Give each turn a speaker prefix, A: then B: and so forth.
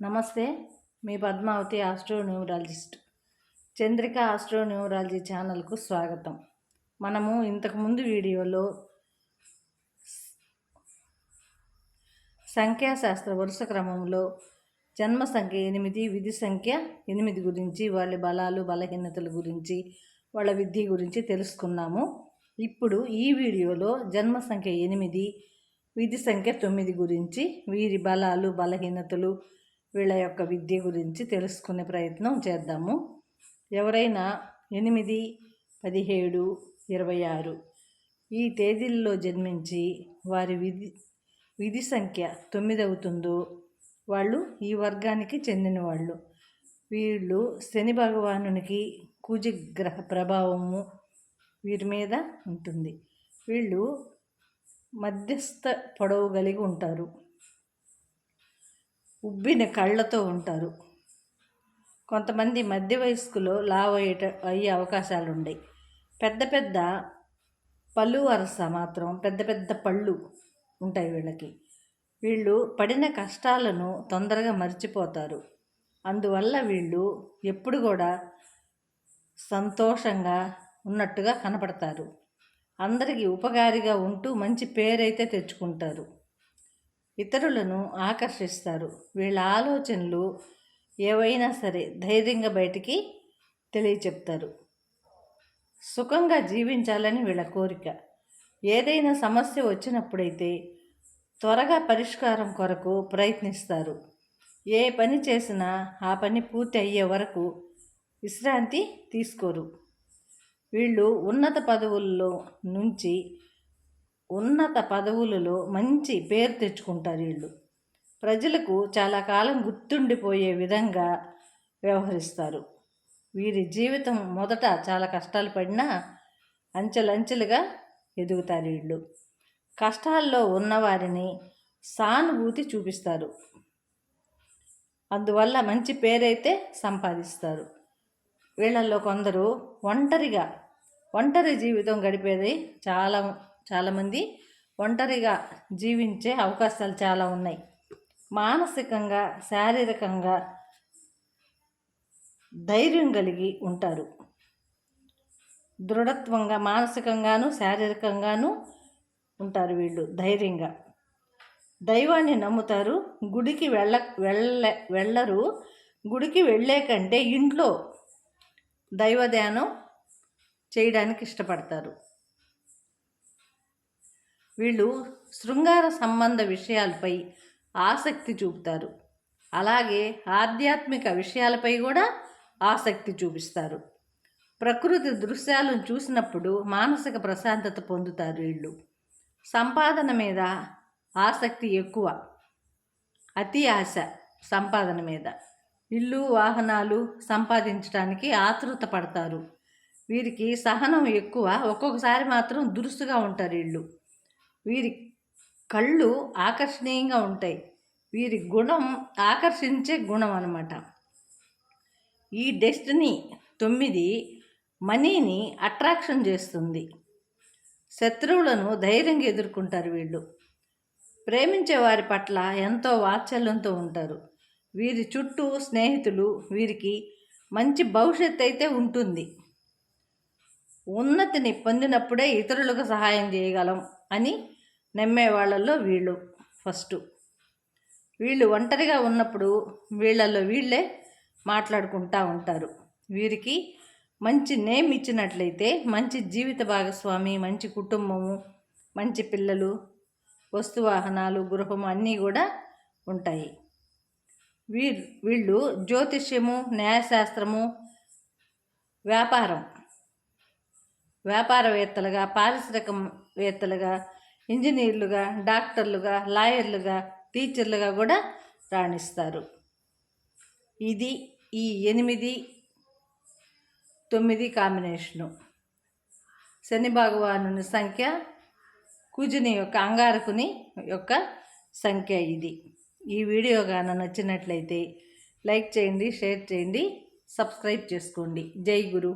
A: నమస్తే మీ Padmavathi astro numerologist Chandrika astro numerology ఛానల్కు స్వాగతం. మనము ఇంతకుముందు వీడియోలో సంఖ్యాశాస్త్ర వరుస క్రమంలో జన్మ సంఖ్య ఎనిమిది విధి సంఖ్య ఎనిమిది గురించి వాళ్ళ బలాలు బలహీనతల గురించి వాళ్ళ విద్య గురించి తెలుసుకున్నాము. ఇప్పుడు ఈ వీడియోలో జన్మ సంఖ్య ఎనిమిది విధి సంఖ్య తొమ్మిది గురించి వీరి బలాలు బలహీనతలు వీళ్ళ యొక్క విద్య గురించి తెలుసుకునే ప్రయత్నం చేద్దాము. ఎవరైనా ఎనిమిది పదిహేడు ఇరవై ఆరు ఈ తేదీల్లో జన్మించి వారి విధి విధి సంఖ్య తొమ్మిది అవుతుందో వాళ్ళు ఈ వర్గానికి చెందిన వాళ్ళు వీళ్ళు శని భగవానునికి కూజగ్రహ ప్రభావము వీరి మీద ఉంటుంది. వీళ్ళు మధ్యస్థ పొడవు కలిగి ఉంటారు. ఉబ్బిన కళ్ళతో ఉంటారు. కొంతమంది మధ్య వయస్కులో లావ్ అయ్యే అయ్యే అవకాశాలు ఉన్నాయి పెద్ద పెద్ద పళ్ళు వరస మాత్రం పెద్ద పెద్ద పళ్ళు ఉంటాయి వీళ్ళకి. వీళ్ళు పడిన కష్టాలను తొందరగా మర్చిపోతారు. అందువల్ల వీళ్ళు ఎప్పుడు కూడా సంతోషంగా ఉన్నట్టుగా కనపడతారు. అందరికీ ఉపకారిగా ఉంటూ మంచి పేరైతే తెచ్చుకుంటారు. ఇతరులను ఆకర్షిస్తారు. వీళ్ళ ఆలోచనలు ఏవైనా సరే ధైర్యంగా బయటికి తెలియచెప్తారు. సుఖంగా జీవించాలని వీళ్ళ కోరిక. ఏదైనా సమస్య వచ్చినప్పుడైతే త్వరగా పరిష్కారం కొరకు ప్రయత్నిస్తారు. ఏ పని చేసినా ఆ పని పూర్తి అయ్యే వరకు విశ్రాంతి తీసుకోరు. వీళ్ళు ఉన్నత పదవుల్లో నుంచి ఉన్నత పదవులలో మంచి పేరు తెచ్చుకుంటారు వీళ్ళు. ప్రజలకు చాలా కాలం గుర్తుండిపోయే విధంగా వ్యవహరిస్తారు. వీరి జీవితం మొదట చాలా కష్టాలు పడినా అంచెలంచెలుగా ఎదుగుతారు వీళ్ళు. కష్టాల్లో ఉన్నవారిని సానుభూతి చూపిస్తారు. అందువల్ల మంచి పేరైతే సంపాదిస్తారు. వీళ్ళల్లో కొందరు ఒంటరిగా ఒంటరి జీవితం గడిపేది చాలా చాలామంది ఒంటరిగా జీవించే అవకాశాలు చాలా ఉన్నాయి. మానసికంగా శారీరకంగా ధైర్యం కలిగి ఉంటారు. దృఢత్వంగా మానసికంగాను శారీరకంగాను ఉంటారు వీళ్ళు ధైర్యంగా. దైవాన్ని నమ్ముతారు. గుడికి వెళ్ళ వెళ్ళ వెళ్ళరు. గుడికి వెళ్ళే కంటే ఇంట్లో దైవధ్యానం చేయడానికి ఇష్టపడతారు. వీళ్ళు శృంగార సంబంధ విషయాలపై ఆసక్తి చూపుతారు. అలాగే ఆధ్యాత్మిక విషయాలపై కూడా ఆసక్తి చూపిస్తారు. ప్రకృతి దృశ్యాలను చూసినప్పుడు మానసిక ప్రశాంతత పొందుతారు వీళ్ళు. సంపాదన మీద ఆసక్తి ఎక్కువ. అతి ఆశ సంపాదన మీద. ఇల్లు వాహనాలు సంపాదించడానికి ఆతృత పడతారు. వీరికి సహనం ఎక్కువ. ఒక్కొక్కసారి మాత్రం దురుసుగా ఉంటారు వీళ్ళు. వీరి కళ్ళు ఆకర్షణీయంగా ఉంటాయి. వీరి గుణం ఆకర్షించే గుణం అనమాట ఈ డెస్టినీ తొమ్మిది మనీని అట్రాక్షన్ చేస్తుంది. శత్రువులను ధైర్యంగా ఎదుర్కొంటారు వీళ్ళు. ప్రేమించే వారి పట్ల ఎంతో వాత్సల్యంతో ఉంటారు. వీరి చుట్టూ స్నేహితులు వీరికి మంచి భవిష్యత్తు అయితే ఉంటుంది. ఉన్నతిని పొందినప్పుడే ఇతరులకు సహాయం చేయగలం అని నమ్మే వాళ్ళల్లో వీళ్ళు ఫస్ట్. వీళ్ళు ఒంటరిగా ఉన్నప్పుడు వీళ్ళల్లో వీళ్ళే మాట్లాడుకుంటూ ఉంటారు. వీరికి మంచి నేమ్ ఇచ్చినట్లయితే మంచి జీవిత భాగస్వామి మంచి కుటుంబము మంచి పిల్లలు వస్తువాహనాలు గృహము అన్నీ కూడా ఉంటాయి. వీ వీళ్ళు జ్యోతిష్యము న్యాయశాస్త్రము వ్యాపారం. వ్యాపారవేత్తలుగా పారిశ్రామికవేత్తలుగా ఇంజనీర్లుగా డాక్టర్లుగా లాయర్లుగా టీచర్లుగా కూడా రాణిస్తారు. ఇది ఈ ఎనిమిది తొమ్మిది కాంబినేషను. శని భగవానుని సంఖ్య కుజుని యొక్క అంగారకుని యొక్క సంఖ్య ఇది. ఈ వీడియో కానీ నచ్చినట్లయితే లైక్ చేయండి షేర్ చేయండి సబ్స్క్రైబ్ చేసుకోండి. జై గురు.